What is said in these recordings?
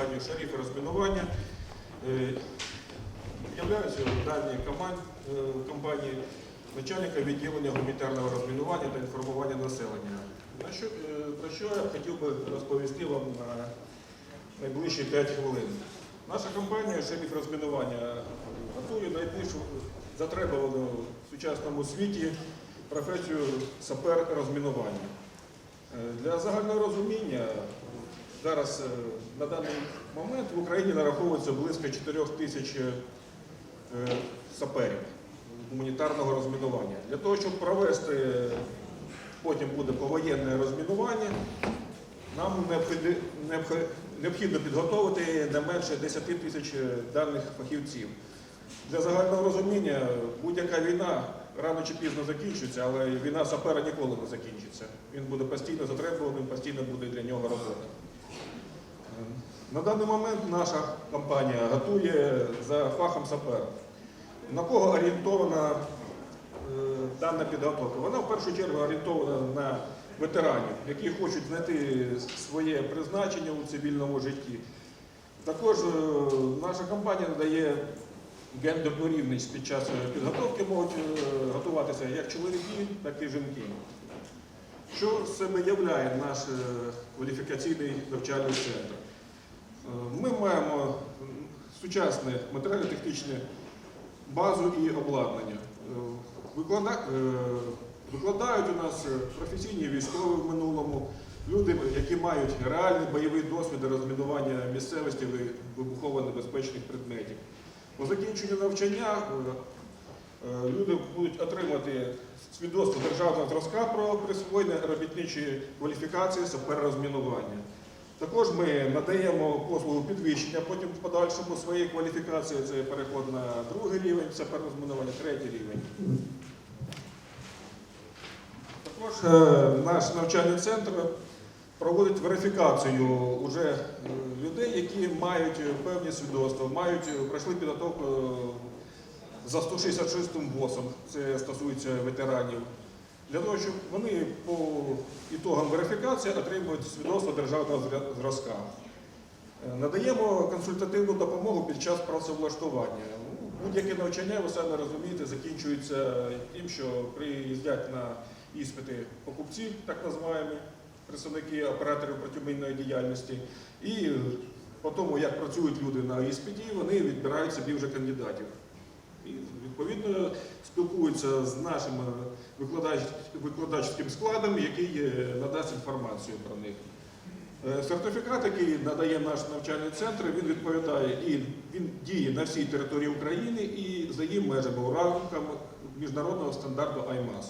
компанію Шариф розмінування. Е, Являюся в даній е, компанії начальника відділення гуманітарного розмінування та інформування населення. Е, про що я хотів би розповісти вам на найближчі 5 хвилин. Наша компанія Шериф розмінування готує найбільш затребувану в сучасному світі професію сапер розмінування. Для загального розуміння зараз на даний момент в Україні нараховується близько 4 тисяч е, саперів гуманітарного розмінування. Для того, щоб провести е, потім буде повоєнне розмінування, нам необхідно підготовити не менше 10 тисяч е, даних фахівців. Для загального розуміння, будь-яка війна рано чи пізно закінчиться, але війна сапера ніколи не закінчиться. Він буде постійно затребуваним, постійно буде для На даний момент наша компанія готує за фахом сапера. На кого орієнтована е, дана підготовка? Вона в першу чергу орієнтована на ветеранів, які хочуть знайти своє призначення у цивільному житті. Також е, наша компанія надає гендерну рівність під час підготовки можуть е, готуватися як чоловіки, так і жінки. Що з себе являє наш кваліфікаційний навчальний центр? Е, Ми маємо м, сучасне матеріально-технічне базу і обладнання. Е, Виклада- е, Викладають у нас е, професійні військові в минулому, люди, які мають реальний бойовий досвід розмінування місцевості вибухово-небезпечних предметів. По закінченню навчання е, е, люди будуть отримати свідоцтво державного зразка про присвоєння робітничої кваліфікації саперорозмінування. Також ми надаємо послугу підвищення, потім в подальшому своєї кваліфікації. Це переход на другий рівень, саперорозмінування, третій рівень. Також е, наш навчальний центр проводить верифікацію уже е, людей, які мають певні свідоцтва, мають, е, пройшли підготовку за 166 ВОСом, це стосується ветеранів, для того, щоб вони по ітогам верифікації отримують свідоцтво державного зразка. Е, Надаємо консультативну допомогу під час працевлаштування. Будь-яке навчання, ви самі розумієте, закінчується тим, що приїздять на іспити покупці, так називаємо, представники операторів протимінної діяльності. І по тому, як працюють люди на іспиті, вони відбирають собі вже кандидатів. І відповідно спілкуються з нашим викладач, викладацьким складом, який е, надасть інформацію про них. Е, Сертифікат, який надає наш навчальний центр, він відповідає і він діє на всій території України і за її межами у рамках міжнародного стандарту IMAS.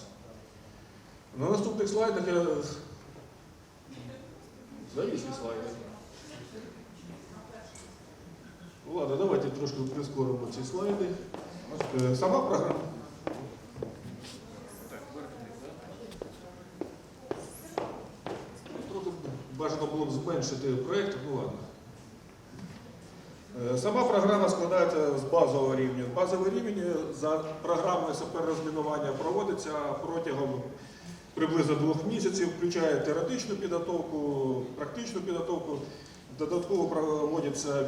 На наступних слайдах я завісні слайди. Ладно, давайте трошки прискоримо ці слайди. Е, Сама програма. Бажано було б зменшити проєкт, ну ладно. Е, Сама програма складається з базового рівня. Базовий рівень за програмою суперрозмінування проводиться протягом приблизно двох місяців, включає теоретичну підготовку, практичну підготовку. Додатково проводиться е,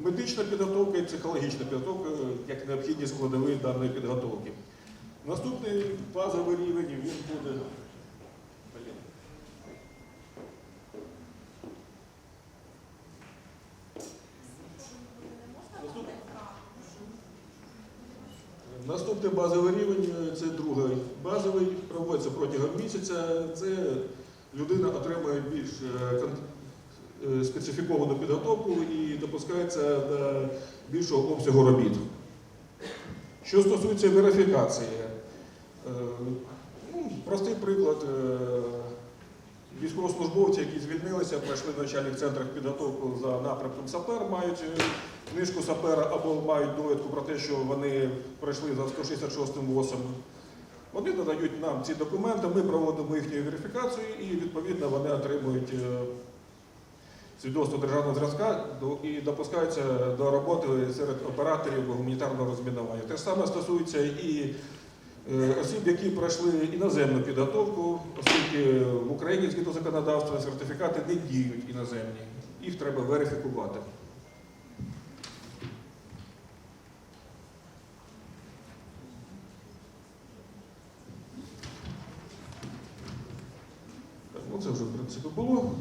медична підготовка і психологічна підготовка е, як необхідні складові даної підготовки. Наступний базовий рівень він буде. Наступний базовий рівень е, це другий базовий, проводиться протягом місяця. Це людина отримує більш специфіковану підготовку і допускається до більшого обсягу робіт. Що стосується верифікації, е, ну, простий приклад. е, Військовослужбовці, які звільнилися, пройшли в навчальних центрах підготовку за напрямком сапер, мають е, книжку сапера або мають довідку про те, що вони пройшли за 166 ВОСом. Вони надають нам ці документи, ми проводимо їхню верифікацію і відповідно вони отримують е, свідоцтво державного зразка і допускаються до роботи серед операторів гуманітарного розмінування. Те ж саме стосується і е, осіб, які пройшли іноземну підготовку, оскільки в Україні згідно законодавства сертифікати не діють іноземні. їх треба верифікувати. Ну це вже в принципі було.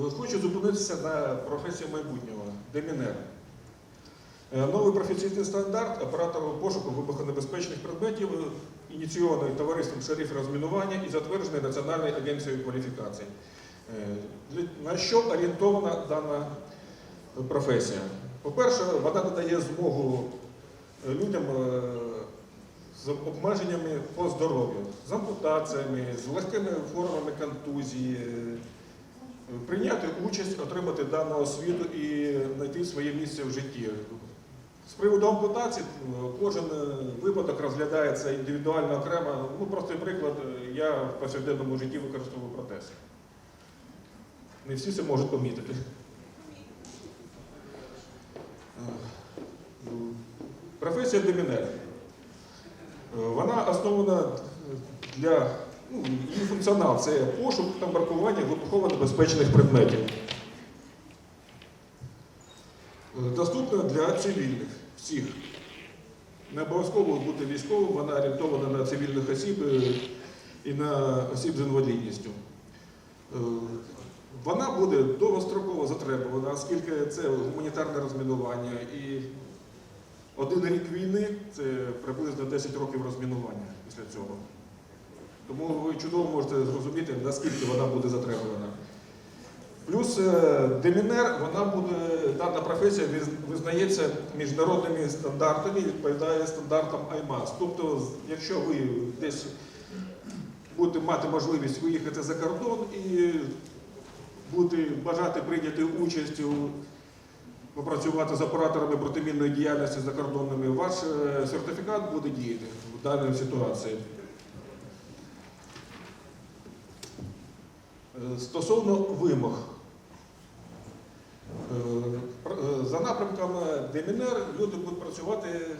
Хочу зупинитися на професії майбутнього демінер. Е, Новий професійний стандарт оператора пошуку вибухонебезпечних предметів е, ініційований товариством шериф розмінування і затверджений Національною агенцією кваліфікацій. Е, На що орієнтована дана професія? По-перше, вона надає змогу е, людям е, з обмеженнями по здоров'ю, з ампутаціями, з легкими формами контузії, е, прийняти участь, отримати дану освіту і знайти своє місце в житті. З приводу ампутації, кожен е, випадок розглядається індивідуально окремо. Ну, простий приклад, е, я в повсякденному житті використовую протез. Не всі це можуть помітити. Е, Професія демінер. Е, Вона основана для ну, її функціонал це пошук та маркування вибухово-небезпечних предметів. Е, Доступна для цивільних всіх. Не обов'язково бути військовим, вона орієнтована на цивільних осіб е, і на осіб з інвалідністю. Е, Вона буде довгостроково затребувана, оскільки це гуманітарне розмінування і один рік війни це приблизно 10 років розмінування після цього. Тому ви чудово можете зрозуміти, наскільки вона буде затребувана. Плюс е, демінер, вона буде, дана професія визнається міжнародними стандартами і відповідає стандартам IMAS. Тобто, якщо ви десь будете мати можливість виїхати за кордон і будете бажати прийняти участь у попрацювати з операторами протимінної діяльності закордонними, ваш е, сертифікат буде діяти в даній ситуації. Стосовно вимог. Е, е, За напрямками Демінер люди будуть працювати е,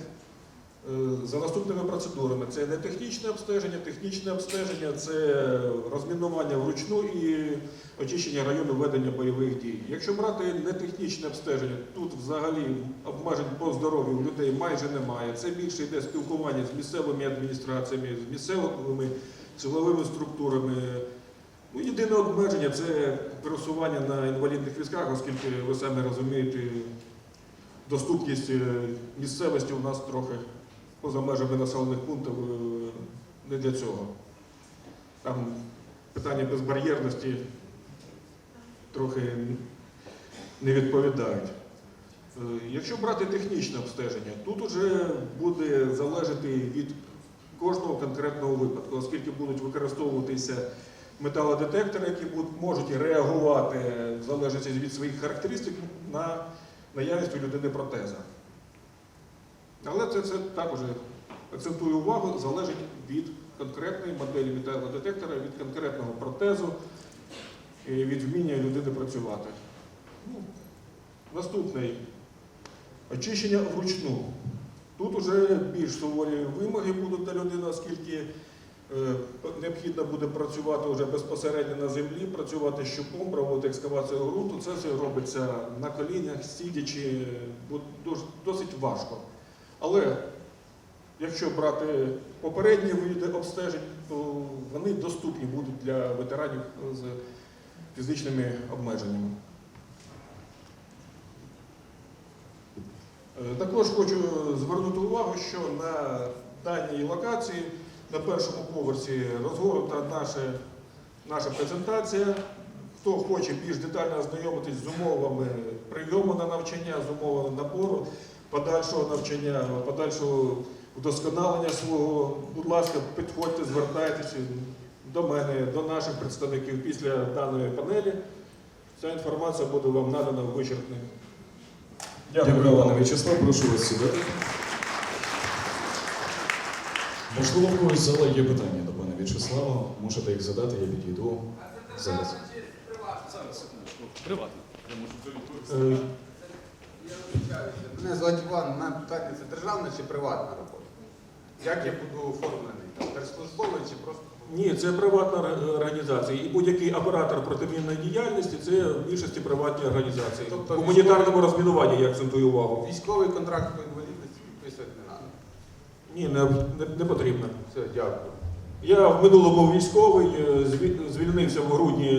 за наступними процедурами. Це не технічне обстеження, технічне обстеження, це розмінування вручну і очищення району ведення бойових дій. Якщо брати не технічне обстеження, тут взагалі обмежень по здоров'ю людей майже немає. Це більше йде спілкування з місцевими адміністраціями, з місцевими силовими структурами. Ну, єдине обмеження це пересування на інвалідних візках, оскільки ви самі розумієте, доступність е, місцевості у нас трохи поза межами населених пунктів е, не для цього. Там питання безбар'єрності трохи не відповідають. Е, Якщо брати технічне обстеження, тут уже буде залежати від кожного конкретного випадку, оскільки будуть використовуватися металодетектори, які можуть реагувати в залежності від своїх характеристик на наявність у людини протеза. Але це, це також акцентую увагу, залежить від конкретної моделі металодетектора, від конкретного протезу і від вміння людини працювати. Ну, наступний очищення вручну. Тут вже більш суворі вимоги будуть до людини, оскільки Необхідно буде працювати вже безпосередньо на землі, працювати щупом, проводити екскавацію ґрунту. Це все робиться на колінах, сидячи, досить важко. Але якщо брати попередні види обстежень, то вони доступні будуть для ветеранів з фізичними обмеженнями. Е, Також хочу звернути увагу, що на даній локації на першому поверсі розгорнута наша, наша презентація. Хто хоче більш детально ознайомитись з умовами прийому на навчання, з умовами набору, подальшого навчання, подальшого вдосконалення свого, будь ласка, підходьте, звертайтеся до мене, до наших представників після даної панелі. Ця інформація буде вам надана вичерпно. Дякую, Дякую пане В'ячеслав, прошу вас сідати. Можливо, когось зала є питання до пана В'ячеслава. Можете їх задати, я підійду. Зараз. Зараз, секундочку. Приватно. Я можу. Мене звати Іван, у мене питання, це державна чи приватна робота? Як я буду оформлений? Держслужбовий чи просто? Ні, це приватна організація. І будь-який оператор протимінної діяльності це в більшості приватні організації. Тобто, В гуманітарному розмінуванні я акцентую увагу. Військовий контракт ні, не, не, не потрібно. Все, дякую. Я в минулому військовий е, звільнився в грудні